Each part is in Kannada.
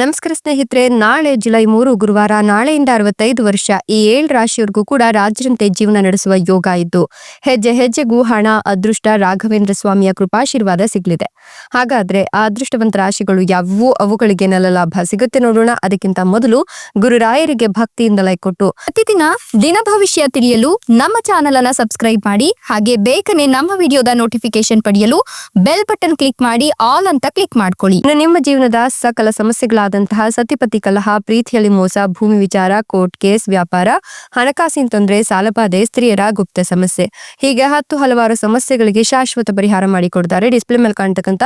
ನಮಸ್ಕಾರ ಸ್ನೇಹಿತರೆ ನಾಳೆ ಜುಲೈ ಮೂರು ಗುರುವಾರ ನಾಳೆಯಿಂದ ಅರವತ್ತೈದು ವರ್ಷ ಈ ಏಳು ರಾಶಿಯವರೆಗೂ ಕೂಡ ರಾಜರಂತೆ ಜೀವನ ನಡೆಸುವ ಯೋಗ ಇದ್ದು, ಹೆಜ್ಜೆ ಹೆಜ್ಜೆಗೂ ಹಣ, ಅದೃಷ್ಟ, ರಾಘವೇಂದ್ರ ಸ್ವಾಮಿಯ ಕೃಪಾಶೀರ್ವಾದ ಸಿಗಲಿದೆ. ಹಾಗಾದ್ರೆ ಆ ಅದೃಷ್ಟವಂತ ರಾಶಿಗಳು ಯಾವುವು ಅವುಗಳಿಗೆ ನೆಲ ಲಾಭ ಸಿಗುತ್ತೆ ನೋಡೋಣ. ಅದಕ್ಕಿಂತ ಮೊದಲು ಗುರುರಾಯರಿಗೆ ಭಕ್ತಿಯಿಂದ ಲೈಕ್ ಕೊಟ್ಟು, ಪ್ರತಿದಿನ ದಿನ ಭವಿಷ್ಯ ತಿಳಿಯಲು ನಮ್ಮ ಚಾನೆಲ್ ಅನ್ನ ಸಬ್ಸ್ಕ್ರೈಬ್ ಮಾಡಿ, ಹಾಗೆ ಬೇಗನೆ ನಮ್ಮ ವಿಡಿಯೋದ ನೋಟಿಫಿಕೇಶನ್ ಪಡೆಯಲು ಬೆಲ್ ಬಟನ್ ಕ್ಲಿಕ್ ಮಾಡಿ, ಆಲ್ ಅಂತ ಕ್ಲಿಕ್ ಮಾಡ್ಕೊಳ್ಳಿ. ನಿಮ್ಮ ಜೀವನದ ಸಕಲ ಸಮಸ್ಯೆಗಳಾದಂತಹ ಸತಿಪತಿ ಕಲಹ ಪ್ರೀತಿಯಲ್ಲಿ ಮೋಸ, ಭೂಮಿ ವಿಚಾರ, ಕೋರ್ಟ್ ಕೇಸ್, ವ್ಯಾಪಾರ, ಹಣಕಾಸಿನ ತೊಂದರೆ ಸಾಲಬಾಧೆ ಸ್ತ್ರೀಯರ ಗುಪ್ತ ಸಮಸ್ಯೆ. ಹೀಗೆ ಹತ್ತು ಹಲವಾರು ಸಮಸ್ಯೆಗಳಿಗೆ ಶಾಶ್ವತ ಪರಿಹಾರ ಮಾಡಿಕೊಡ್ತಾರೆ. ಡಿಸ್ಪ್ಲೇ ಮೇಲೆ ಕಾಣ್ತಕ್ಕಂಥ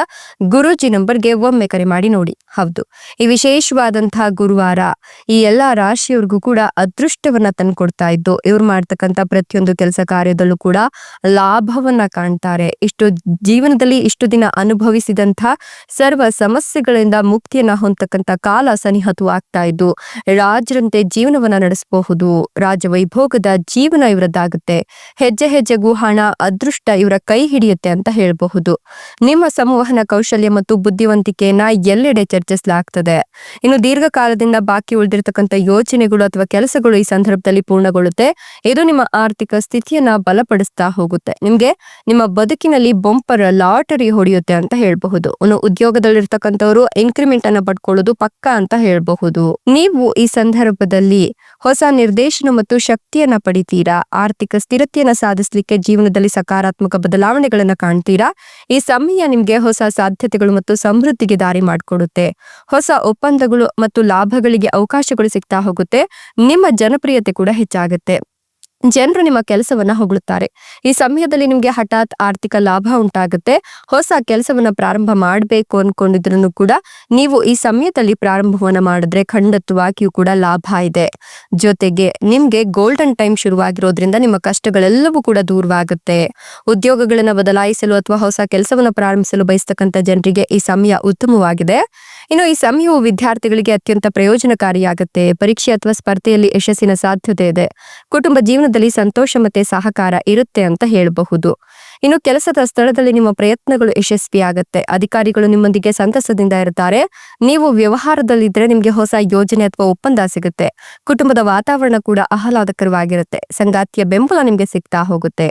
ಗುರೂಜಿ ನಂಬರ್ಗೆ ಒಮ್ಮೆ ಕರೆ ಮಾಡಿ ನೋಡಿ. ಹೌದು. ಈ ವಿಶೇಷವಾದಂತಹ ಗುರುವಾರ ಈ ಎಲ್ಲಾ ರಾಶಿಯವ್ರಿಗೂ ಕೂಡ ಅದೃಷ್ಟವನ್ನ ತಂದ್ಕೊಡ್ತಾ ಇದ್ದು, ಇವ್ರು ಮಾಡ್ತಕ್ಕಂಥ ಪ್ರತಿಯೊಂದು ಕೆಲಸ ಕಾರ್ಯದಲ್ಲೂ ಕೂಡ ಲಾಭವನ್ನ ಕಾಣ್ತಾರೆ. ಇಷ್ಟು ಜೀವನದಲ್ಲಿ ಇಷ್ಟು ದಿನ ಅನುಭವಿಸಿದಂತಹ ಸರ್ವ ಸಮಸ್ಯೆಗಳಿಂದ ಮುಕ್ತಿಯನ್ನ ಹೊಂದತಕ್ಕಂತ ಕಾಲ ಸನಿಹತು ಆಗ್ತಾ ಇದ್ದು, ರಾಜರಂತೆ ಜೀವನವನ್ನ ನಡೆಸಬಹುದು. ರಾಜವೈಭೋಗದ ಜೀವನ ಇವರದ್ದಾಗುತ್ತೆ. ಹೆಜ್ಜೆ ಹೆಜ್ಜೆಗೂ ಹಣ, ಅದೃಷ್ಟ ಇವರ ಕೈ ಹಿಡಿಯುತ್ತೆ ಅಂತ ಹೇಳಬಹುದು. ನಿಮ್ಮ ಸಂವಹನ ಕೌಶಲ್ಯ ಮತ್ತು ಬುದ್ಧಿವಂತಿಕೆಯನ್ನ ಎಲ್ಲೆಡೆ ಚರ್ಚಿಸಲಾಗ್ತದೆ. ಇನ್ನು ದೀರ್ಘಕಾಲದಿಂದ ಬಾಕಿ ಉಳಿದಿರತಕ್ಕಂತ ಯೋಜನೆಗಳು ಅಥವಾ ಕೆಲಸಗಳು ಈ ಸಂದರ್ಭದಲ್ಲಿ ಪೂರ್ಣಗೊಳ್ಳುತ್ತೆ. ಇದು ನಿಮ್ಮ ಆರ್ಥಿಕ ಸ್ಥಿತಿಯನ್ನ ಬಲಪಡಿಸ್ತಾ ಹೋಗುತ್ತೆ. ನಿಮ್ಗೆ ನಿಮ್ಮ ಬದುಕಿನಲ್ಲಿ ಬೊಂಪರ್ ಲಾಟರಿ ಹೊಡೆಯುತ್ತೆ ಅಂತ ಹೇಳಬಹುದು. ಉದ್ಯೋಗದಲ್ಲಿರ್ತಕ್ಕಂಥವ್ರು ಇನ್ಕ್ರಿಮೆಂಟ್ ಅನ್ನ ಪಡ್ಕೊಳ್ಳೋದು ಪಕ್ಕ ಅಂತ ಹೇಳಬಹುದು. ನೀವು ಈ ಸಂದರ್ಭದಲ್ಲಿ ಹೊಸ ನಿರ್ದೇಶನ ಮತ್ತು ಶಕ್ತಿಯನ್ನ ಪಡಿತೀರಾ? ಆರ್ಥಿಕ ಸ್ಥಿರತೆಯನ್ನ ಸಾಧಿಸಲಿಕ್ಕೆ ಜೀವನದಲ್ಲಿ ಸಕಾರಾತ್ಮಕ ಬದಲಾವಣೆಗಳನ್ನ ಕಾಣ್ತೀರಾ? ಈ ಸಮಯ ನಿಮ್ಗೆ ಹೊಸ ಸಾಧ್ಯತೆಗಳು ಮತ್ತು ಸಮೃದ್ಧಿಗೆ ದಾರಿ ಮಾಡಿಕೊಡುತ್ತೆ. ಹೊಸ ಒಪ್ಪಂದಗಳು ಮತ್ತು ಲಾಭಗಳಿಗೆ ಅವಕಾಶಗಳು ಸಿಗ್ತಾ ಹೋಗುತ್ತೆ. ನಿಮ್ಮ ಜನಪ್ರಿಯತೆ ಕೂಡ ಹೆಚ್ಚಾಗುತ್ತೆ. ಜನರು ನಿಮ್ಮ ಕೆಲಸವನ್ನ ಹೊಗಳುತ್ತಾರೆ ಈ ಸಮಯದಲ್ಲಿ ನಿಮ್ಗೆ ಹಠಾತ್ ಆರ್ಥಿಕ ಲಾಭ ಉಂಟಾಗುತ್ತೆ. ಹೊಸ ಕೆಲಸವನ್ನ ಪ್ರಾರಂಭ ಮಾಡಬೇಕು ಅನ್ಕೊಂಡಿದ್ರು ಕೂಡ ನೀವು ಈ ಸಮಯದಲ್ಲಿ ಪ್ರಾರಂಭವನ್ನ ಮಾಡಿದ್ರೆ ಖಂಡಿತವಾಗಿಯೂ ಕೂಡ ಲಾಭ ಇದೆ. ಜೊತೆಗೆ ನಿಮ್ಗೆ ಗೋಲ್ಡನ್ ಟೈಮ್ ಶುರುವಾಗಿರೋದ್ರಿಂದ ನಿಮ್ಮ ಕಷ್ಟಗಳೆಲ್ಲವೂ ಕೂಡ ದೂರವಾಗುತ್ತೆ. ಉದ್ಯೋಗಗಳನ್ನ ಬದಲಾಯಿಸಲು ಅಥವಾ ಹೊಸ ಕೆಲಸವನ್ನ ಪ್ರಾರಂಭಿಸಲು ಬಯಸ್ತಕ್ಕಂಥ ಜನರಿಗೆ ಈ ಸಮಯ ಉತ್ತಮವಾಗಿದೆ. ಇನ್ನು ಈ ಸಮಯವು ವಿದ್ಯಾರ್ಥಿಗಳಿಗೆ ಅತ್ಯಂತ ಪ್ರಯೋಜನಕಾರಿಯಾಗುತ್ತೆ. ಪರೀಕ್ಷೆ ಅಥವಾ ಸ್ಪರ್ಧೆಯಲ್ಲಿ ಯಶಸ್ಸಿನ ಸಾಧ್ಯತೆ ಇದೆ. ಕುಟುಂಬ ಜೀವನದಲ್ಲಿ ಸಂತೋಷ ಮತ್ತೆ ಸಹಕಾರ ಇರುತ್ತೆ ಅಂತ ಹೇಳಬಹುದು. ಇನ್ನು ಕೆಲಸದ ಸ್ಥಳದಲ್ಲಿ ನಿಮ್ಮ ಪ್ರಯತ್ನಗಳು ಯಶಸ್ವಿಯಾಗತ್ತೆ ಅಧಿಕಾರಿಗಳು ನಿಮ್ಮೊಂದಿಗೆ ಸಂತಸದಿಂದ ಇರುತ್ತಾರೆ ನೀವು ವ್ಯವಹಾರದಲ್ಲಿದ್ರೆ ನಿಮಗೆ ಹೊಸ ಯೋಜನೆ ಅಥವಾ ಒಪ್ಪಂದ ಸಿಗುತ್ತೆ. ಕುಟುಂಬದ ವಾತಾವರಣ ಕೂಡ ಆಹ್ಲಾದಕರವಾಗಿರುತ್ತೆ. ಸಂಗಾತಿಯ ಬೆಂಬಲ ನಿಮಗೆ ಸಿಗ್ತಾ ಹೋಗುತ್ತೆ.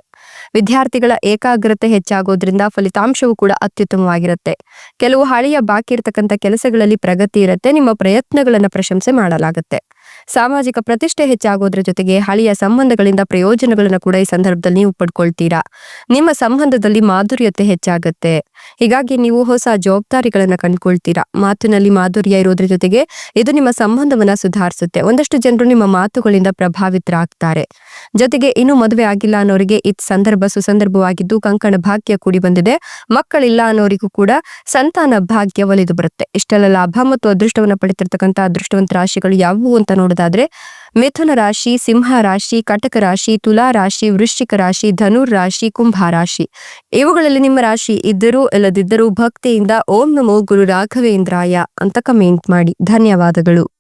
ವಿದ್ಯಾರ್ಥಿಗಳ ಏಕಾಗ್ರತೆ ಹೆಚ್ಚಾಗೋದ್ರಿಂದ ಫಲಿತಾಂಶವು ಕೂಡ ಅತ್ಯುತ್ತಮವಾಗಿರುತ್ತೆ. ಕೆಲವು ಹಳೆಯ ಬಾಕಿ ಇರತಕ್ಕಂಥ ಕೆಲಸಗಳಲ್ಲಿ ಪ್ರಗತಿ ಇರುತ್ತೆ. ನಿಮ್ಮ ಪ್ರಯತ್ನಗಳನ್ನು ಪ್ರಶಂಸೆ ಮಾಡಲಾಗುತ್ತೆ. ಸಾಮಾಜಿಕ ಪ್ರತಿಷ್ಠೆ ಹೆಚ್ಚಾಗೋದ್ರ ಜೊತೆಗೆ ಹಳೆಯ ಸಂಬಂಧಗಳಿಂದ ಪ್ರಯೋಜನಗಳನ್ನು ಕೂಡ ಈ ಸಂದರ್ಭದಲ್ಲಿ ನೀವು ಪಡ್ಕೊಳ್ತೀರಾ? ನಿಮ್ಮ ಸಂಬಂಧದಲ್ಲಿ ಮಾಧುರ್ಯತೆ ಹೆಚ್ಚಾಗುತ್ತೆ. ಹೀಗಾಗಿ ನೀವು ಹೊಸ ಜವಾಬ್ದಾರಿಗಳನ್ನ ಕಂಡುಕೊಳ್ತೀರಾ? ಮಾತಿನಲ್ಲಿ ಮಾಧುರ್ಯ ಇರೋದ್ರ ಜೊತೆಗೆ ಇದು ನಿಮ್ಮ ಸಂಬಂಧವನ್ನ ಸುಧಾರಿಸುತ್ತೆ. ಒಂದಷ್ಟು ಜನರು ನಿಮ್ಮ ಮಾತುಗಳಿಂದ ಪ್ರಭಾವಿತರಾಗ್ತಾರೆ. ಜೊತೆಗೆ ಇನ್ನು ಮದುವೆ ಆಗಿಲ್ಲ ಅನ್ನೋರಿಗೆ ಈ ಸಂದರ್ಭ ಸುಸಂದರ್ಭವಾಗಿದ್ದು ಕಂಕಣ ಭಾಗ್ಯ ಕೂಡಿ ಬಂದಿದೆ. ಮಕ್ಕಳಿಲ್ಲ ಅನ್ನೋರಿಗೂ ಕೂಡ ಸಂತಾನ ಭಾಗ್ಯ ಒಲಿದು ಬರುತ್ತೆ. ಇಷ್ಟೆಲ್ಲ ಲಾಭ ಮತ್ತು ಅದೃಷ್ಟವನ್ನ ಪಡಿತಿರ್ತಕ್ಕಂಥ ಅದೃಷ್ಟವಂತ ರಾಶಿಗಳು ಯಾವುವು ಅಂತ ನೋಡೋದಾದ್ರೆ, ಮಿಥುನ ರಾಶಿ, ಸಿಂಹ ರಾಶಿ, ಕಟಕ ರಾಶಿ, ತುಲಾ ರಾಶಿ, ವೃಶ್ಚಿಕ ರಾಶಿ, ಧನುರ್ ರಾಶಿ, ಕುಂಭ ರಾಶಿ. ಇವುಗಳಲ್ಲಿ ನಿಮ್ಮ ರಾಶಿ ಇದ್ದರೂ ಇಲ್ಲದಿದ್ದರೂ ಭಕ್ತಿಯಿಂದ ಓಂ ನಮೋ ಗುರು ರಾಘವೇಂದ್ರಾಯ ಅಂತ ಕಮೆಂಟ್ ಮಾಡಿ. ಧನ್ಯವಾದಗಳು.